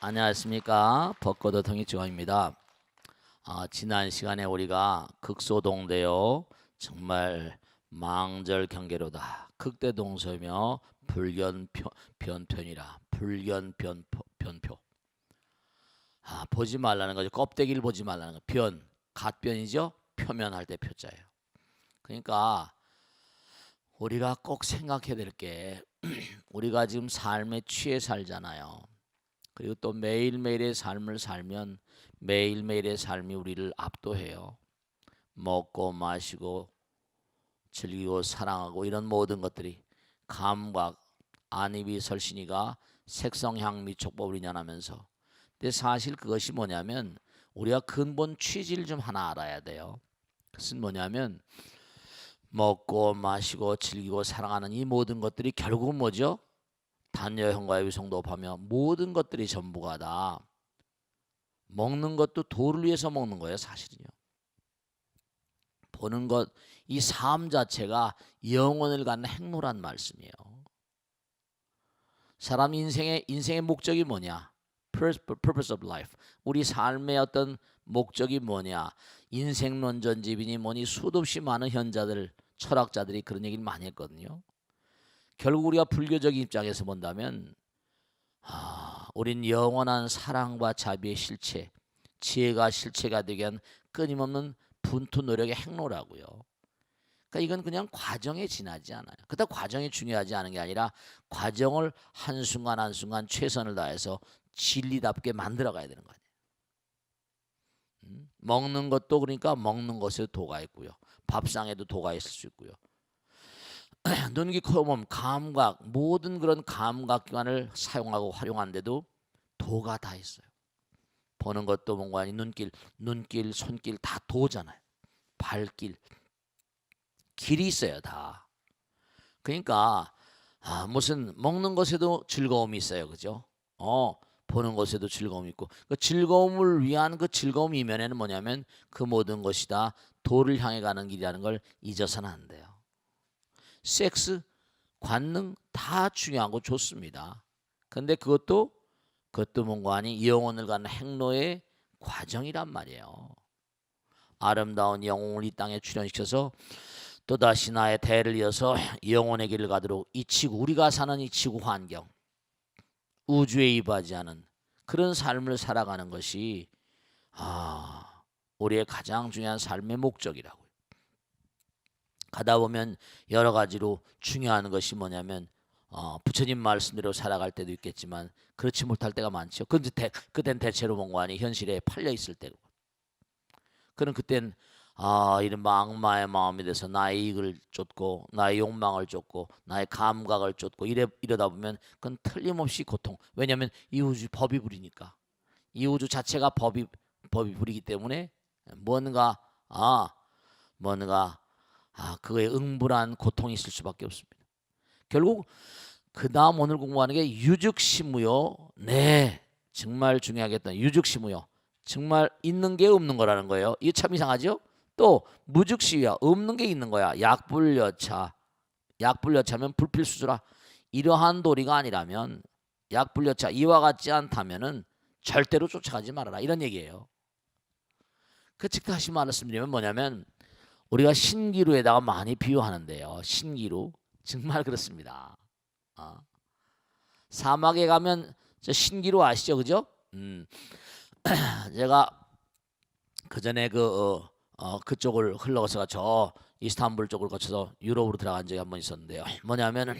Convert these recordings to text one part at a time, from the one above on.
안녕하십니까. 벚꽃의 통일지원입니다. 아, 지난 시간에 우리가 극소동대요 정말 망절 경계로다. 극대동서며 불견 변편이라. 불견 변표, 변표. 아, 보지 말라는 거죠. 껍데기를 보지 말라는 거. 변, 갓변이죠? 표면할 때 표자예요. 그러니까 우리가 꼭 생각해야 될 게 우리가 지금 삶에 취해 살잖아요 그리고 또 매일매일의 삶을 살면 매일매일의 삶이 우리를 압도해요. 먹고 마시고 즐기고 사랑하고 이런 모든 것들이 감각, 안입이 설신이가 색성향 미 촉법을 인연하면서 근데 사실 그것이 뭐냐면 우리가 근본 취지를 좀 하나 알아야 돼요. 그것은 뭐냐면 먹고 마시고 즐기고 사랑하는 이 모든 것들이 결국은 뭐죠? 단여 형과의 위성도 하며 모든 것들이 전부가 다 먹는 것도 도를 위해서 먹는 거예요 사실은요. 보는 것 이 삶 자체가 영혼을 갖는 행로란 말씀이에요. 사람 인생의 인생의 목적이 뭐냐? Purpose of life. 우리 삶의 어떤 목적이 뭐냐? 인생론 전집이니 뭐니 수도 없이 많은 현자들 철학자들이 그런 얘기를 많이 했거든요 결국 우리가 불교적인 입장에서 본다면 아, 우린 영원한 사랑과 자비의 실체, 지혜가 실체가 되게 한 끊임없는 분투 노력의 행로라고요. 그러니까 이건 그냥 과정에 지나지 않아요. 그다 과정이 중요하지 않은 게 아니라 과정을 한 순간 한 순간 최선을 다해서 진리답게 만들어 가야 되는 거 아니에요. 음? 먹는 것도 그러니까 먹는 것에 도가 있고요. 밥상에도 도가 있을 수 있고요. 눈기 코몸 감각 모든 그런 감각 기관을 사용하고 활용하는데도 도가 다 있어요. 보는 것도 뭔가 아니 눈길, 눈길, 손길 다 도잖아요. 발길 길이 있어요 다. 그러니까 아, 무슨 먹는 것에도 즐거움이 있어요, 그죠? 어 보는 것에도 즐거움이 있고 그 즐거움을 위한 그 즐거움 이면에는 뭐냐면 그 모든 것이 다 도를 향해 가는 길이라는 걸 잊어서는 안 돼요. 섹스, 관능 다 중요하고 좋습니다. 근데 그것도 그것도 뭔가 아니 영혼을 가는 행로의 과정이란 말이에요. 아름다운 영혼을 이 땅에 출현시켜서 또다시 나의 대를 이어서 영혼의 길을 가도록 이 지구 우리가 사는 이 지구 환경 우주에 이바지 하는 그런 삶을 살아가는 것이 아 우리의 가장 중요한 삶의 목적이라고. 가다 보면 여러 가지로 중요한 것이 뭐냐면 어, 부처님 말씀대로 살아갈 때도 있겠지만 그렇지 못할 때가 많죠. 근데 대, 그땐 대체로 뭔가니 현실에 팔려 있을 때고. 그는 그땐 아 이른바 악마의 마음이 돼서 나의 이익을 쫓고 나의 욕망을 쫓고 나의 감각을 쫓고 이래 이러다 보면 그건 틀림없이 고통. 왜냐하면 이 우주 법이 부리니까 이 우주 자체가 법이 법이 부리기 때문에 뭔가 아 뭔가 아, 그거에 응분한 고통이 있을 수밖에 없습니다. 결국 그 다음 오늘 공부하는 게 유즉시무요. 네, 정말 중요하겠다. 유즉시무요. 정말 있는 게 없는 거라는 거예요. 이게 참 이상하죠? 또 무즉시야 없는 게 있는 거야. 약불여차. 약불여차면 불필수주라. 이러한 도리가 아니라면 약불여차 이와 같지 않다면은 절대로 쫓아가지 말아라. 이런 얘기예요. 그 즉 다시 말씀드리면 뭐냐면 우리가 신기루에다가 많이 비유하는데요. 신기루 정말 그렇습니다. 어. 사막에 가면 저 신기루 아시죠, 그죠? 음. 제가 그 전에 그 어, 어, 그쪽을 흘러가서 저 이스탄불 쪽을 거쳐서 유럽으로 들어간 적이 한 번 있었는데요. 뭐냐면은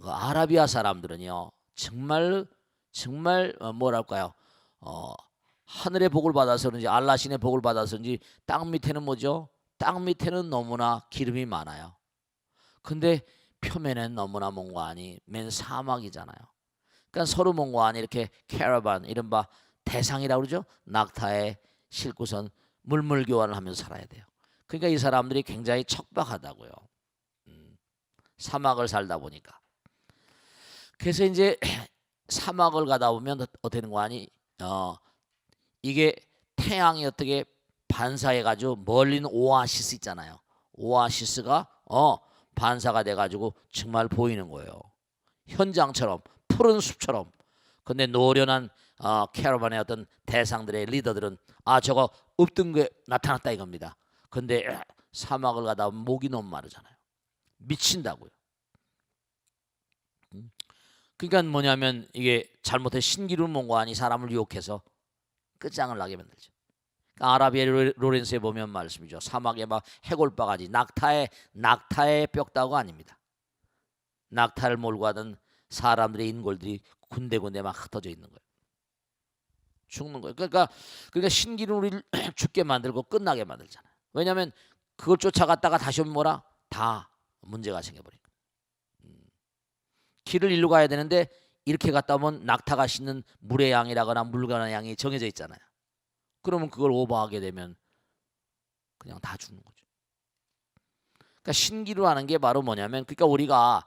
그 아라비아 사람들은요 정말 정말 어, 뭐랄까요? 어, 하늘의 복을 받아서 그런지 알라신의 복을 받아서 그런지 땅 밑에는 뭐죠? 땅 밑에는 너무나 기름이 많아요. 근데 표면엔 너무나 아니 맨 사막이잖아요. 그러니까 서로 아니 이렇게 캐러반 이른바 대상이라고 그러죠. 낙타에 싣고선 물물 교환을 하면서 살아야 돼요. 그러니까 이 사람들이 굉장히 척박하다고요. 음, 사막을 살다 보니까. 그래서 이제 사막을 가다 보면 어떻게 되는 거 아니? 어, 이게 태양이 어떻게 반사해 가지고 멀리는 오아시스 있잖아요. 오아시스가 어 반사가 돼 가지고 정말 보이는 거예요. 현장처럼 푸른 숲처럼 근데 노련한 어, 캐러반의 어떤 대상들의 리더들은 아 저거 없던 게 나타났다 이겁니다. 근데 사막을 가다 목이 너무 마르잖아요. 미친다고요. 음. 그러니까 뭐냐면 이게 잘못해 신기루 몽고하니 사람을 유혹해서 끝장을 나게 만들죠. 아라비아 로- 로렌스에 보면 말씀이죠. 사막에 막 해골바가지 낙타의 낙타의 뼈다가 아닙니다. 낙타를 몰고 가던 사람들의 인골들이 군데군데 막 흩어져 있는 거예요. 죽는 거예요. 그러니까 그러니까 신기루 우리를 죽게 만들고 끝나게 만들잖아요. 왜냐하면 그걸 쫓아갔다가 다시 오면 뭐라 다 문제가 생겨버리니까. 음. 길을 일로 가야 되는데 이렇게 갔다 오면 낙타가 씻는 물의 양이라거나 물건의 양이 정해져 있잖아요. 그러면 그걸 오버하게 되면 그냥 다 죽는 거죠. 그러니까 신기루 하는 게 바로 뭐냐면 그러니까 우리가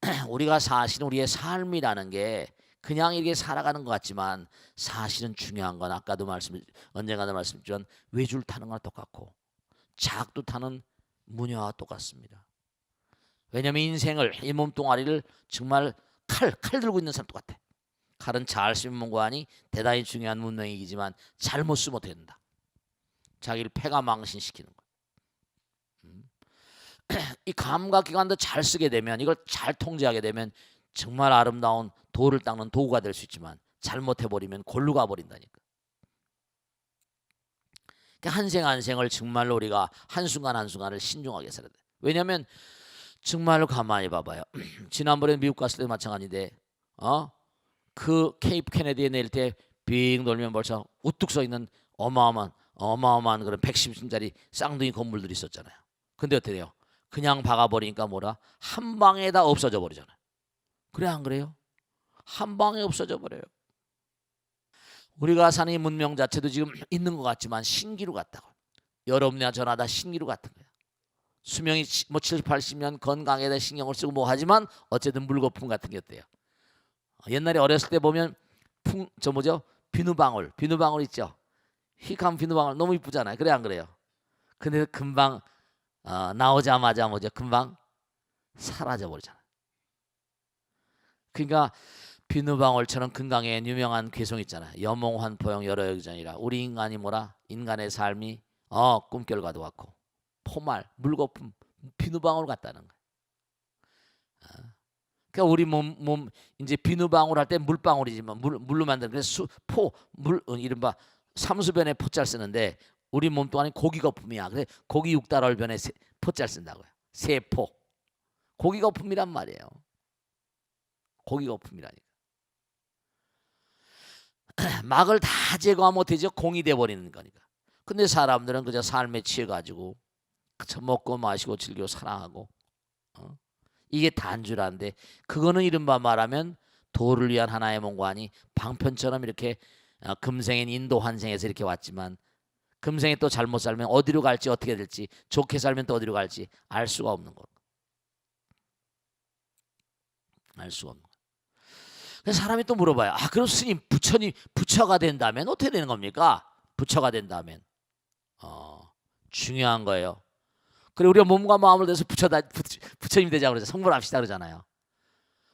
우리가 사실 우리의 삶이라는 게 그냥 이렇게 살아가는 것 같지만 사실은 중요한 건 아까도 말씀 언젠가도 말씀드렸지만 외줄 타는 거랑 똑같고 작두 타는 무녀와 똑같습니다. 왜냐하면 인생을 이 몸뚱아리를 정말 칼, 칼 들고 있는 사람 똑같아. 칼은 잘 쓰면 뭔가하니 대단히 중요한 문명이지만 잘못 쓰면 된다. 자기를 패가 망신시키는 거. 음. 이 감각 기관도 잘 쓰게 되면 이걸 잘 통제하게 되면 정말 아름다운 돌을 닦는 도구가 될 수 있지만 잘못해 버리면 골로 가 버린다니까. 그러니까 한생 한생을 정말로 우리가 한순간 한순간을 신중하게 살아야 돼. 왜냐하면 정말로 가만히 봐봐요. 지난번에 미국 갔을 때 마찬가지인데, 어? 그 케이프 케네디에 내릴 때 빙 돌면 벌써 우뚝 서 있는 어마어마한 어마어마한 그런 110층짜리 쌍둥이 건물들이 있었잖아요. 근데 어떻게 돼요? 그냥 박아버리니까 뭐라 한 방에 다 없어져 버리잖아요. 그래 안 그래요? 한 방에 없어져 버려요. 우리가 사는 이 문명 자체도 지금 있는 것 같지만 신기루 같다고. 여러분이나 저나 다 신기루 같은 거야. 수명이 치- 뭐 70, 80년 건강에 대해 신경을 쓰고 뭐 하지만 어쨌든 물거품 같은 게 어때요? 어, 옛날에 어렸을 때 보면 풍 저 뭐죠? 비누방울, 비누방울 있죠? 희한 비누방울 너무 이쁘잖아요. 그래 안 그래요? 근데 금방 어, 나오자마자 뭐죠? 금방 사라져 버리잖아요. 그러니까 비누방울처럼 건강에 유명한 괴성 있잖아요. 여몽환포영 여러 여기전이라 우리 인간이 뭐라 인간의 삶이 어 꿈결과도 같고 포말 물거품 비누방울 같다는 거예요. 어. 그러니까 우리 몸, 몸 이제 비누방울 할 때 물방울이지만 물, 물로 만든 그래서 포물 어, 이른바 삼수변에 포자를 쓰는데 우리 몸 동안에 고기 거품이야. 그래 고기 육달월변에 세- 포자를 쓴다고요. 세포 고기 거품이란 말이에요. 고기 거품이라니까. 막을 다 제거하면 못되죠 공이 돼 버리는 거니까. 근데 사람들은 그저 삶에 취해 가지고 그저 먹고 마시고 즐기고 사랑하고 어? 이게 단주라는데 그거는 이른바 말하면 도를 위한 하나의 몸과 아니 방편처럼 이렇게 어, 금생인 인도 환생에서 이렇게 왔지만 금생에 또 잘못 살면 어디로 갈지 어떻게 될지 좋게 살면 또 어디로 갈지 알 수가 없는 거. 알 수가 없는 거. 그래서 사람이 또 물어봐요. 아 그럼 스님 부처님 부처가 된다면 어떻게 되는 겁니까? 부처가 된다면 어 중요한 거예요. 그래 우리가 몸과 마음을 내서 부처다 부처, 부처 님 되자 그러죠. 성불합시다 그러잖아요.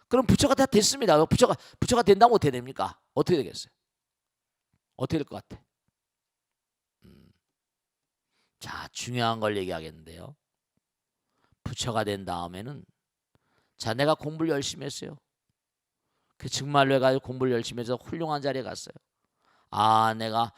그럼 부처가 다 됐습니다. 부처가 부처가 된다면 어떻게 됩니까? 어떻게 되겠어요? 어떻게 될 것 같아? 음. 자 중요한 걸 얘기하겠는데요. 부처가 된 다음에는 자 내가 공부를 열심히 했어요. 그 정말로 해가지고 공부를 열심히 해서 훌륭한 자리에 갔어요. 아 내가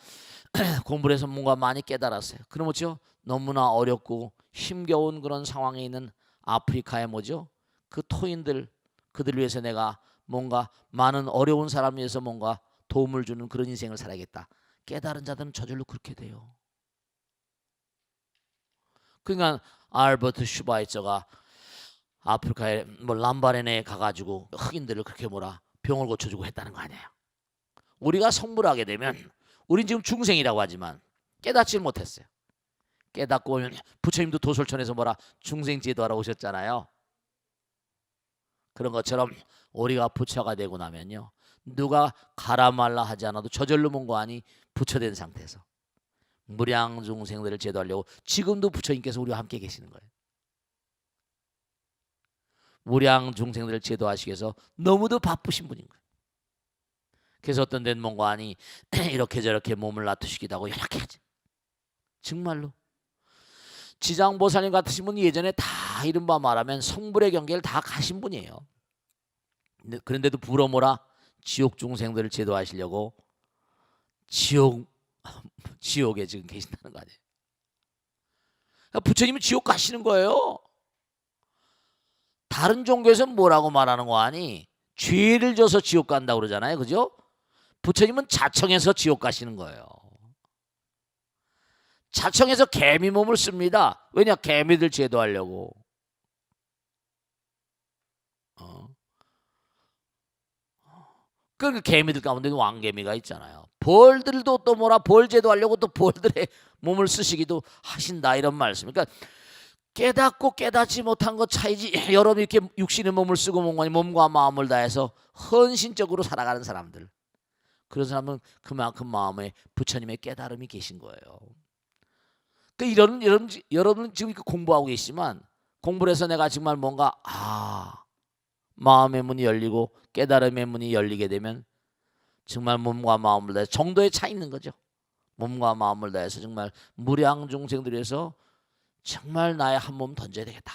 공부를 해서 뭔가 많이 깨달았어요. 그럼 뭐죠? 너무나 어렵고 힘겨운 그런 상황에 있는 아프리카의 뭐죠? 그 토인들 그들 위해서 내가 뭔가 많은 어려운 사람 위해서 뭔가 도움을 주는 그런 인생을 살아야겠다. 깨달은 자들은 저절로 그렇게 돼요. 그러니까 알버트 슈바이처가 아프리카의 뭐 람바렌에 가가지고 흑인들을 그렇게 뭐라 병을 고쳐주고 했다는 거 아니에요. 우리가 성불하게 되면 우린 지금 중생이라고 하지만 깨닫지를 못했어요. 깨닫고 오면 부처님도 도솔천에서 뭐라 중생제도하러 오셨잖아요. 그런 것처럼 우리가 부처가 되고 나면요. 누가 가라 말라 하지 않아도 저절로 뭔 거 아니 부처된 상태에서 무량 중생들을 제도하려고 지금도 부처님께서 우리와 함께 계시는 거예요. 무량 중생들을 제도하시기 위해서 너무도 바쁘신 분인 거예요. 그래서 어떤 데는 뭔가하니 이렇게 저렇게 몸을 놔두시기도 하고 하지. 정말로 지장보살님 같으신 분이 예전에 다 이른바 말하면 성불의 경계를 다 가신 분이에요. 그런데도 부러모라 지옥 중생들을 제도하시려고 지옥 지옥에 지금 계신다는 거 아니에요. 그러니까 부처님은 지옥 가시는 거예요. 다른 종교에서는 뭐라고 말하는 거 아니? 죄를 져서 지옥 간다고 그러잖아요. 그죠? 부처님은 자청해서 지옥 가시는 거예요. 자청해서 개미 몸을 씁니다. 왜냐? 개미들 제도하려고. 어. 그 개미들 가운데 왕개미가 있잖아요. 벌들도 또 뭐라 벌 제도하려고 또 벌들의 몸을 쓰시기도 하신다 이런 말씀. 그러니까 깨닫고 깨닫지 못한 것 차이지 여러분 이렇게 육신의 몸을 쓰고 몸과 마음을 다해서 헌신적으로 살아가는 사람들 그런 사람은 그만큼 마음에 부처님의 깨달음이 계신 거예요. 그 이런 여러분 여러분 지금 공부하고 계시지만 공부를 해서 내가 정말 뭔가 아 마음의 문이 열리고 깨달음의 문이 열리게 되면 정말 몸과 마음을 다해 정도의 차이 있는 거죠. 몸과 마음을 다해서 정말 무량 중생들 위해서 정말 나의 한 몸 던져야 되겠다.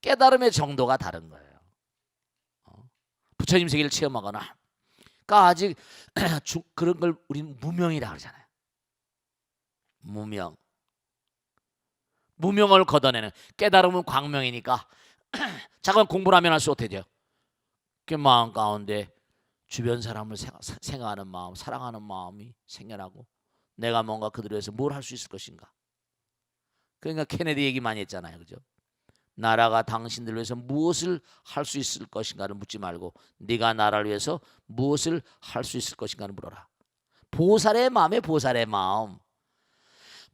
깨달음의 정도가 다른 거예요. 어? 부처님 세계를 체험하거나, 그러니까 아직 주- 그런 걸 우리는 무명이라 그러잖아요. 무명. 무명을 걷어내는 깨달음은 광명이니까 잠깐 공부를 하면 할수 어떻게 돼요? 그 마음 가운데 주변 사람을 생각- 생각하는 마음, 사랑하는 마음이 생겨나고 내가 뭔가 그들을 위해서 뭘 할 수 있을 것인가? 그러니까 케네디 얘기 많이 했잖아요. 그죠? 나라가 당신들 위해서 무엇을 할 수 있을 것인가를 묻지 말고 네가 나라를 위해서 무엇을 할 수 있을 것인가를 물어라. 보살의 마음에 보살의 마음.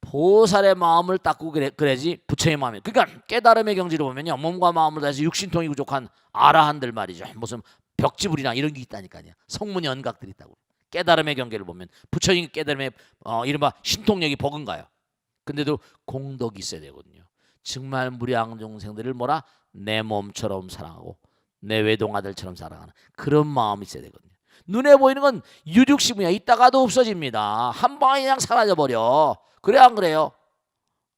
보살의 마음을 닦고 그래, 그래지 부처의 마음이. 그러니까 깨달음의 경지를 보면요. 몸과 마음을 다해서 육신통이 부족한 아라한들 말이죠. 무슨 벽지불이나 이런 게 있다니까요. 성문 연각들이 있다고. 깨달음의 경계를 보면 부처님 깨달음의 어, 이른바 신통력이 버금가요. 근데도 공덕이 있어야 되거든요. 정말 무량 중생들을 뭐라 내 몸처럼 사랑하고 내 외동아들처럼 사랑하는 그런 마음이 있어야 되거든요. 눈에 보이는 건 유죽시무야. 있다가도 없어집니다. 한 방에 그냥 사라져 버려. 그래 안 그래요?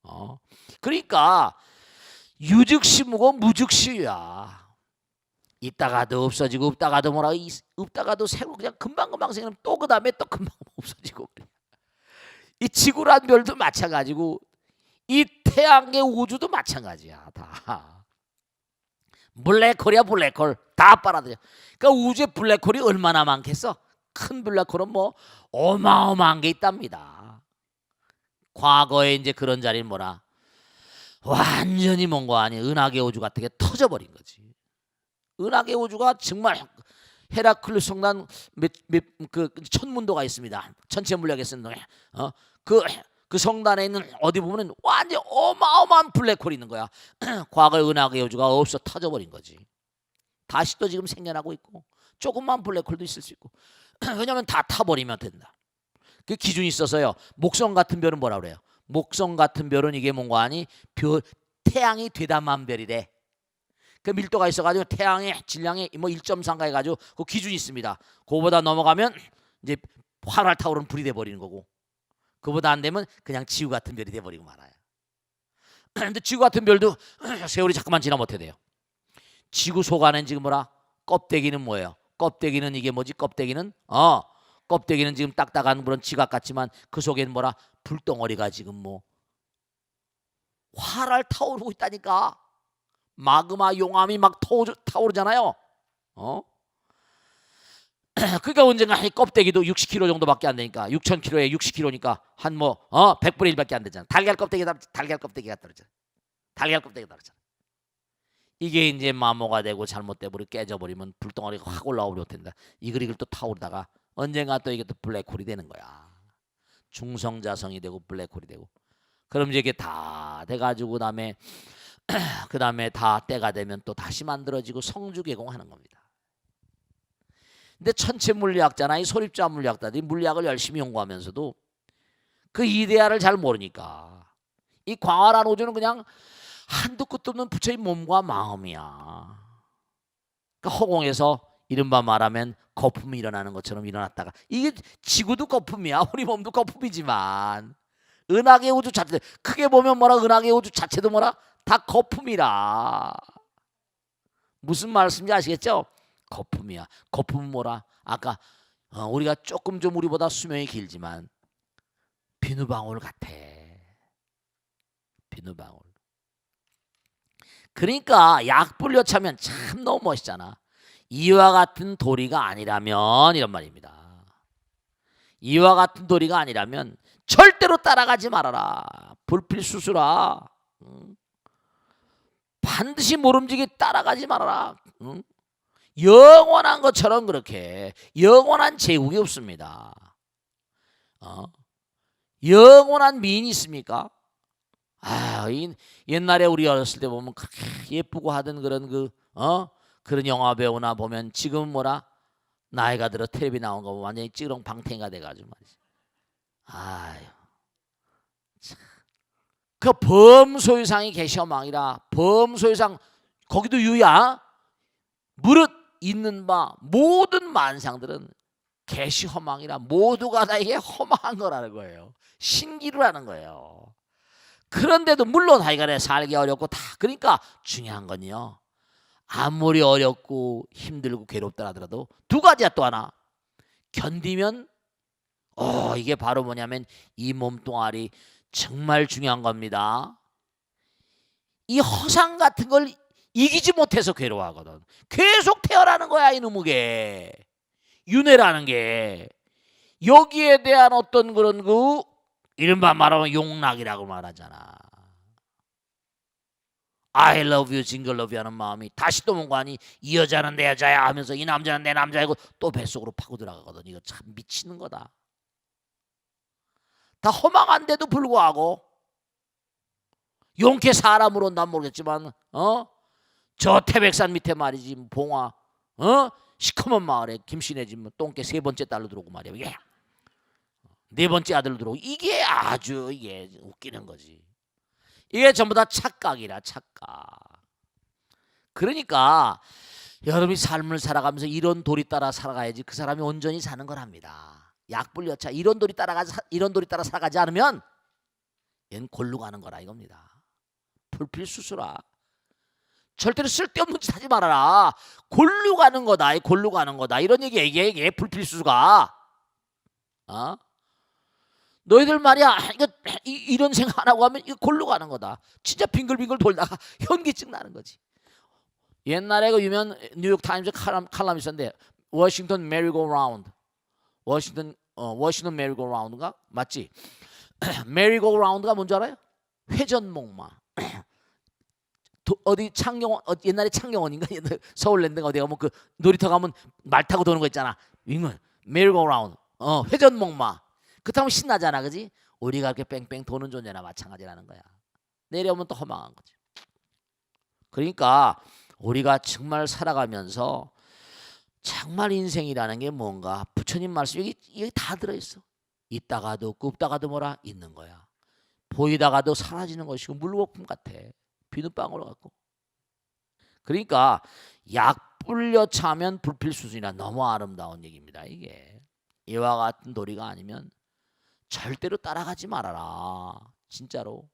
어. 그러니까 유죽시무고 무죽시야. 있다가도 없어지고 없다가도 뭐라 이- 없다가도 새로 그냥 금방금방 생기면 또 그 다음에 또 금방 없어지고. 이 지구란 별도 마찬가지고 이 태양의 우주도 마찬가지야 다. 블랙홀이야 블랙홀 다 빨아들여. 그러니까 우주에 블랙홀이 얼마나 많겠어? 큰 블랙홀은 뭐 어마어마한 게 있답니다. 과거에 이제 그런 자리는 뭐라 완전히 뭔가 아니 은하계 우주 같은 게 터져버린 거지. 은하계 우주가 정말 헤라클레 성난 몇그 천문도가 있습니다. 천체 물리학에 쓴 노래. 어그 그 성단에 있는 어디 보면은 완전 어마어마한 블랙홀이 있는 거야. 과거의 은하계 우주가 없어 터져버린 거지. 다시 또 지금 생겨나고 있고 조금만 블랙홀도 있을 수 있고 왜냐하면 다 타버리면 된다. 그 기준이 있어서요. 목성 같은 별은 뭐라 그래요? 목성 같은 별은 이게 뭔가 아니 별 태양이 되다만 별이래. 그 밀도가 있어가지고 태양의 질량이 뭐 1.3가 해가지고 그 기준이 있습니다. 그거보다 넘어가면 이제 활활 타오르는 불이 돼 버리는 거고 그보다 안 되면 그냥 지구 같은 별이 돼 버리고 말아요. 근데 지구 같은 별도 세월이 잠깐만 지나면 어떻게 돼요? 지구 속 안엔 지금 뭐라 껍데기는 뭐예요? 껍데기는 이게 뭐지? 껍데기는 어 껍데기는 지금 딱딱한 그런 지각 같지만 그 속에는 뭐라 불덩어리가 지금 뭐 활활 타오르고 있다니까 마그마 용암이 막 타오르, 타오르 잖아요. 어? 그러니까 언젠가 이 껍데기도 60kg 정도밖에 안 되니까 6,000kg에 60kg니까 한 뭐 어 100분의 1밖에 안 되잖아. 달걀 껍데기가 달걀 껍데기가 떨어져. 달걀 껍데기가 떨어져. 이게 이제 마모가 되고 잘못돼 버리 깨져 버리면 불덩어리가 확 올라오려 된다. 이글이글 또 타오르다가 언젠가 또 이게 또 블랙홀이 되는 거야. 중성자성이 되고 블랙홀이 되고. 그럼 이제 이게 다 돼가지고 그다음에 그다음에 다 때가 되면 또 다시 만들어지고 성주 개공하는 겁니다. 근데 천체 물리학자나 이 소립자 물리학자들이 물리학을 열심히 연구하면서도 그 이데아를 잘 모르니까 이 광활한 우주는 그냥 한도 끝도 없는 부처의 몸과 마음이야. 그러니까 허공에서 이른바 말하면 거품이 일어나는 것처럼 일어났다가 이게 지구도 거품이야. 우리 몸도 거품이지만 은하계 우주 자체 크게 보면 뭐라? 은하계 우주 자체도 뭐라? 다 거품이라. 무슨 말씀인지 아시겠죠? 거품이야. 거품은 뭐라? 아까 어, 우리가 조금 좀 우리보다 수명이 길지만 비누방울 같아. 비누방울. 그러니까 약불 여차면 참 너무 멋있잖아 이와 같은 도리가 아니라면 이런 말입니다. 이와 같은 도리가 아니라면 절대로 따라가지 말아라. 불필수수라. 응? 반드시 모름지기 따라가지 말아라. 응? 영원한 것처럼 그렇게 영원한 제국이 없습니다. 어? 영원한 미인이 있습니까? 아, 이 옛날에 우리 어렸을 때 보면 예쁘고 하던 그런 그 어? 그런 영화 배우나 보면 지금 뭐라 나이가 들어 텔레비 나온 거 보면 완전히 찌렁 방탱이가 돼가지고 말이지. 아유, 참. 그 범소유상이 계셔망이라 범소유상 거기도 유야 무릇 있는 바 모든 만상들은 개시 허망이라 모두가 다 이게 허망한 거라는 거예요. 신기루라는 거예요. 그런데도 물론 하여간에 살기 어렵고 다 그러니까 중요한 건요. 아무리 어렵고 힘들고 괴롭다 하더라도 두 가지야 또 하나 견디면 어 이게 바로 뭐냐면 이 몸뚱아리 정말 중요한 겁니다. 이 허상 같은 걸 이기지 못해서 괴로워하거든. 계속 태어나는 거야 이놈의 윤회라는 게 여기에 대한 어떤 그런 그 이른바 말하면 용락이라고 말하잖아. I love you, 징글 you 하는 마음이 다시 또 뭔가 하니 이 여자는 내 여자야 하면서 이 남자는 내 남자이고 또 뱃속으로 파고 들어가거든. 이거 참 미치는 거다. 다 허망한데도 불구하고 용케 사람으로 난 모르겠지만 어? 저 태백산 밑에 말이지 봉화 어? 시커먼 마을에 김신혜 집뭐 똥개 세 번째 딸로 들어오고 말이야. 이게 네 번째 아들로 들어오고 이게 아주 이게 웃기는 거지. 이게 전부 다 착각이라 착각. 그러니까 여러분이 삶을 살아가면서 이런 도리 따라 살아가야지 그 사람이 온전히 사는 거랍니다. 약불여차 이런 도리 따라가 이런 도리 따라 살아가지 않으면 얘는 골로 가는 거라 이겁니다. 불필수수라. 절대로 쓸데없는 짓 하지 말아라. 골로 가는 거다. 이 골로 가는 거다. 이런 얘기 얘기해. 이게 불필수가. 어? 너희들 말이야 이거 이, 런 생각 안 하고 하면 이거 골로 가는 거다. 진짜 빙글빙글 돌다가 현기증 나는 거지. 옛날에 그 유명 뉴욕 타임즈 칼럼 칼럼 있었는데 워싱턴 메리고 라운드. 워싱턴 어 워싱턴 메리고 라운드가 맞지? 메리고 라운드가 뭔지 알아요? 회전목마. 도, 어디 창경원 어, 옛날에 창경원인가 옛날 서울랜드가 어디 가면 그 놀이터 가면 말 타고 도는 거 있잖아. 윙은 메리고 라운드. 어 회전목마. 그렇다면 신나잖아, 그지? 우리가 이렇게 뺑뺑 도는 존재나 마찬가지라는 거야. 내려오면 또 허망한 거지. 그러니까 우리가 정말 살아가면서 정말 인생이라는 게 뭔가 부처님 말씀 여기 여기 다 들어 있어. 있다가도 굽다가도 뭐라 있는 거야. 보이다가도 사라지는 것이고 물거품 같아. 비눗방울 같고. 그러니까 약 불려 차면 불필수순이라 너무 아름다운 얘기입니다. 이게 이와 같은 도리가 아니면 절대로 따라가지 말아라. 진짜로.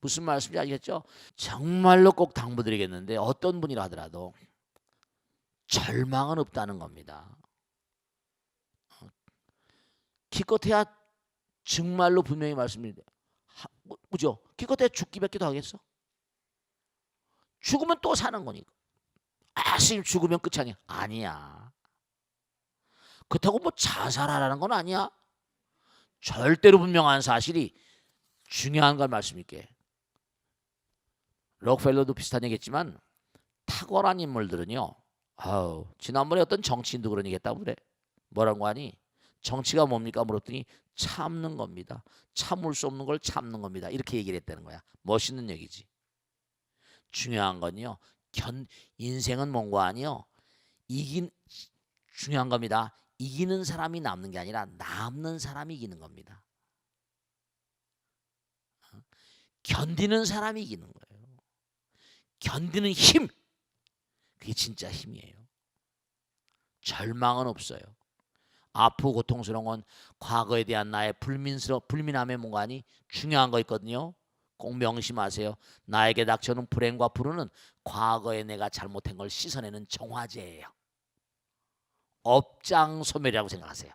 무슨 말씀인지 알겠죠? 정말로 꼭 당부드리겠는데 어떤 분이라 하더라도 절망은 없다는 겁니다. 기껏해야 정말로 분명히 말씀드립니다. 뭐, 그죠? 기껏해야 죽기밖에 더 하겠어? 죽으면 또 사는 거니까. 아, 스님 죽으면 끝이 아니야. 아니야. 그렇다고 뭐 자살하라는 건 아니야. 절대로 분명한 사실이 중요한 걸 말씀드릴게. 록펠러도 비슷한 얘기했지만 탁월한 인물들은요. 아우 지난번에 어떤 정치인도 그런 얘기했다고 그래. 뭐라고 하니? 정치가 뭡니까 물었더니 참는 겁니다. 참을 수 없는 걸 참는 겁니다. 이렇게 얘기를 했다는 거야. 멋있는 얘기지. 중요한 건요. 견 인생은 뭔가 아니요. 이긴 중요한 겁니다. 이기는 사람이 남는 게 아니라 남는 사람이 이기는 겁니다. 어? 견디는 사람이 이기는 거예요. 견디는 힘. 그게 진짜 힘이에요. 절망은 없어요. 아프고 고통스러운 건 과거에 대한 나의 불민스러 불민함의 뭔가니 중요한 거 있거든요. 꼭 명심하세요. 나에게 닥쳐오는 불행과 불운은 과거에 내가 잘못한 걸 씻어내는 정화제예요. 업장 소멸이라고 생각하세요.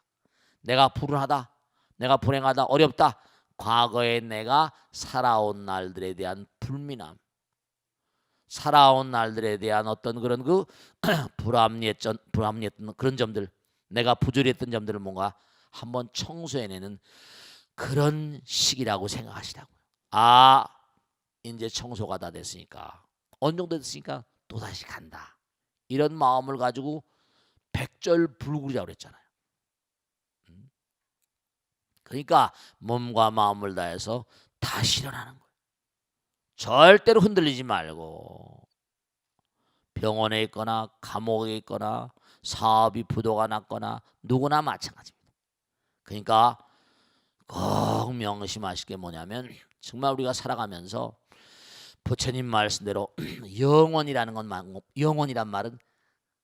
내가 불운하다, 내가 불행하다, 어렵다. 과거에 내가 살아온 날들에 대한 불민함, 살아온 날들에 대한 어떤 그런 그 불합리했던 불합리했던 그런 점들, 내가 부조리했던 점들을 뭔가 한번 청소해내는 그런 시기라고 생각하시라고요. 아, 이제 청소가 다 됐으니까 어느 정도 됐으니까 또 다시 간다. 이런 마음을 가지고 백절불굴이라고 그랬잖아요. 음. 그러니까 몸과 마음을 다해서 다시 일어나는 거예요. 절대로 흔들리지 말고 병원에 있거나 감옥에 있거나 사업이 부도가 났거나 누구나 마찬가지입니다. 그러니까 꼭 명심하실 게 뭐냐면 정말 우리가 살아가면서 부처님 말씀대로 영원이라는 건 말- 영원이란 말은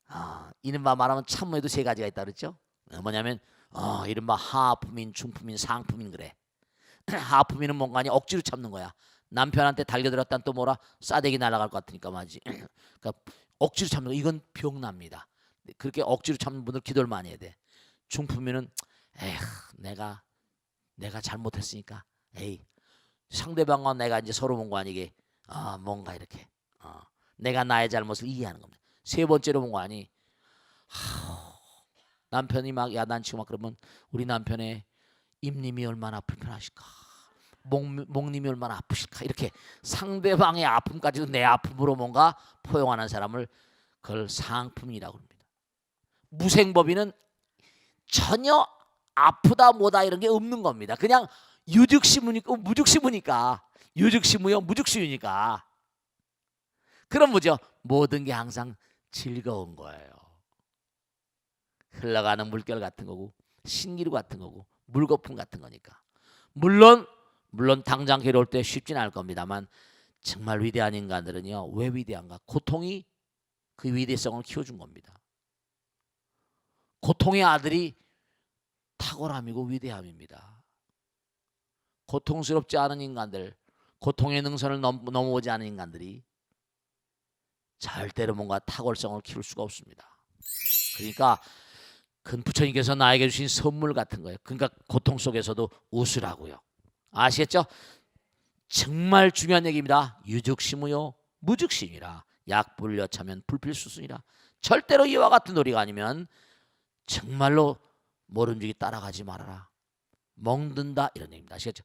아, 이른바 말하면 참모에도 세 가지가 있다 그랬죠. 어, 뭐냐면 어, 이른바 하품인, 중품인, 상품인 그래. 하품인은 뭔가니 억지로 참는 거야. 남편한테 달려들었단 또 뭐라 싸대기 날아갈 것 같으니까 말이지. 그러니까 억지로 참는 거 이건 병납니다. 그렇게 억지로 참는 분들 기도를 많이 해야 돼. 중품인은 에휴 내가 내가 잘못했으니까 에이 상대방과 내가 이제 서로 뭔가 아니게 아 뭔가 이렇게 어, 내가 나의 잘못을 이해하는 겁니다. 세 번째로 뭔가 아니 하, 남편이 막 야단치고 막 그러면 우리 남편의 입님이 얼마나 불편하실까 목, 목님이 얼마나 아프실까 이렇게 상대방의 아픔까지도 내 아픔으로 뭔가 포용하는 사람을 그걸 상품이라고 합니다. 무생법인은 전혀 아프다 뭐다 이런 게 없는 겁니다. 그냥 유즉시무니까 무즉시무니까 유즉시무요 무즉시유니까 그럼 뭐죠? 모든 게 항상 즐거운 거예요. 흘러가는 물결 같은 거고 신기루 같은 거고 물거품 같은 거니까 물론 물론 당장 괴로울 때 쉽진 않을 겁니다만 정말 위대한 인간들은요 왜 위대한가? 고통이 그 위대성을 키워준 겁니다. 고통의 아들이 탁월함이고 위대함입니다. 고통스럽지 않은 인간들, 고통의 능선을 넘, 넘어오지 않은 인간들이 절대로 뭔가 탁월성을 키울 수가 없습니다. 그러니까 큰 부처님께서 나에게 주신 선물 같은 거예요. 그러니까 고통 속에서도 웃으라고요. 아시겠죠? 정말 중요한 얘기입니다. 유즉시무요 무즉시니라 약불여차면 불필수순이라 절대로 이와 같은 놀이가 아니면 정말로 모름지기 따라가지 말아라. 먹는다 이런 얘기입니다. 아시겠죠?